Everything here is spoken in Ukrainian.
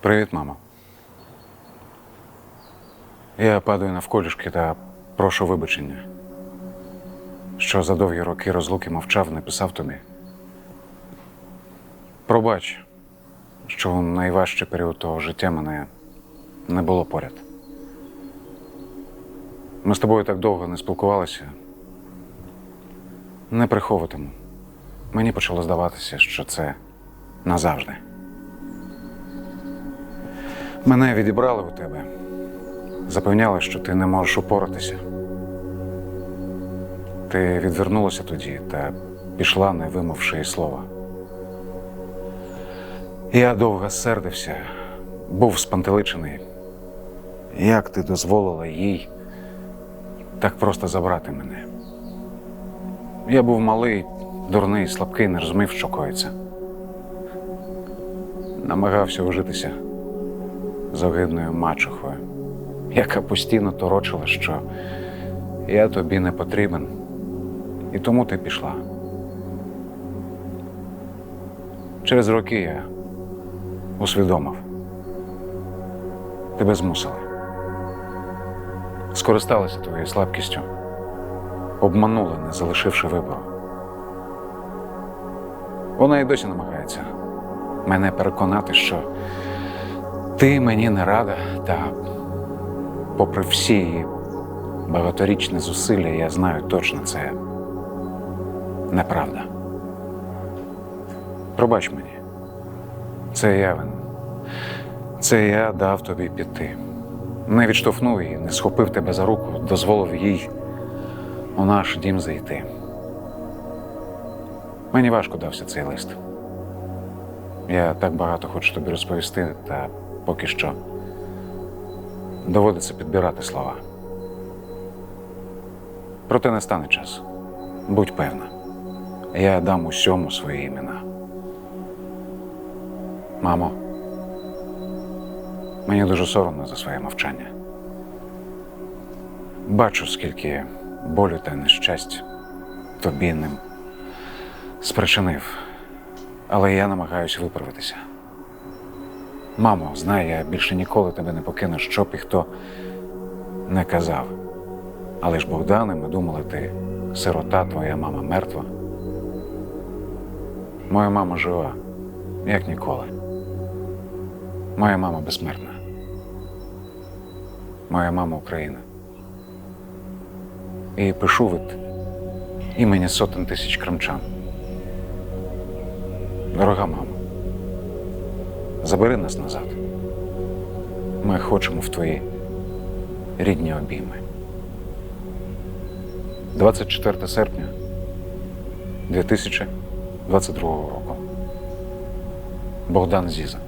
Привіт, мамо. Я падаю навколішки та прошу вибачення, що за довгі роки розлуки мовчав, не писав тобі. Пробач, що у найважчий період того життя мене не було поряд. Ми з тобою так довго не спілкувалися. Не приховуватиму. Мені почало здаватися, що це назавжди. Мене відібрали у тебе. Запевняли, що ти не можеш упоратися. Ти відвернулася тоді та пішла, не вимовши й слова. Я довго сердився, був спантеличений. Як ти дозволила їй так просто забрати мене? Я був малий, дурний, слабкий, не розумів, що коїться. Намагався ужитися з огидною мачухою, яка постійно торочила, що я тобі не потрібен, і тому ти пішла. Через роки я усвідомив. Тебе змусили. Скористалися твоєю слабкістю, обманули, не залишивши вибору. Вона і досі намагається мене переконати, що ти мені не рада, та попри всі багаторічні зусилля, я знаю точно це неправда. Пробач мені. Це я винен. Це я дав тобі піти. Не відштовхнув її, не схопив тебе за руку, дозволив їй у наш дім зайти. Мені важко дався цей лист. Я так багато хочу тобі розповісти, та поки що доводиться підбирати слова. Проте не стане час. Будь певна, я дам усьому свої імена. Мамо, мені дуже соромно за своє мовчання. Бачу, скільки болю та нещастя тобі ним спричинив, але я намагаюся виправитися. Мамо, знай, я більше ніколи тебе не покину, що б і хто не казав. Але ж Богдане, ми думали, ти сирота, твоя мама мертва. Моя мама жива, як ніколи. Моя мама безсмертна. Моя мама Україна. І пишу від імені сотень тисяч кримчан. Дорога мамо, забери нас назад. Ми хочемо в твої рідні обійми. 24 серпня 2022 року. Богдан Зіза.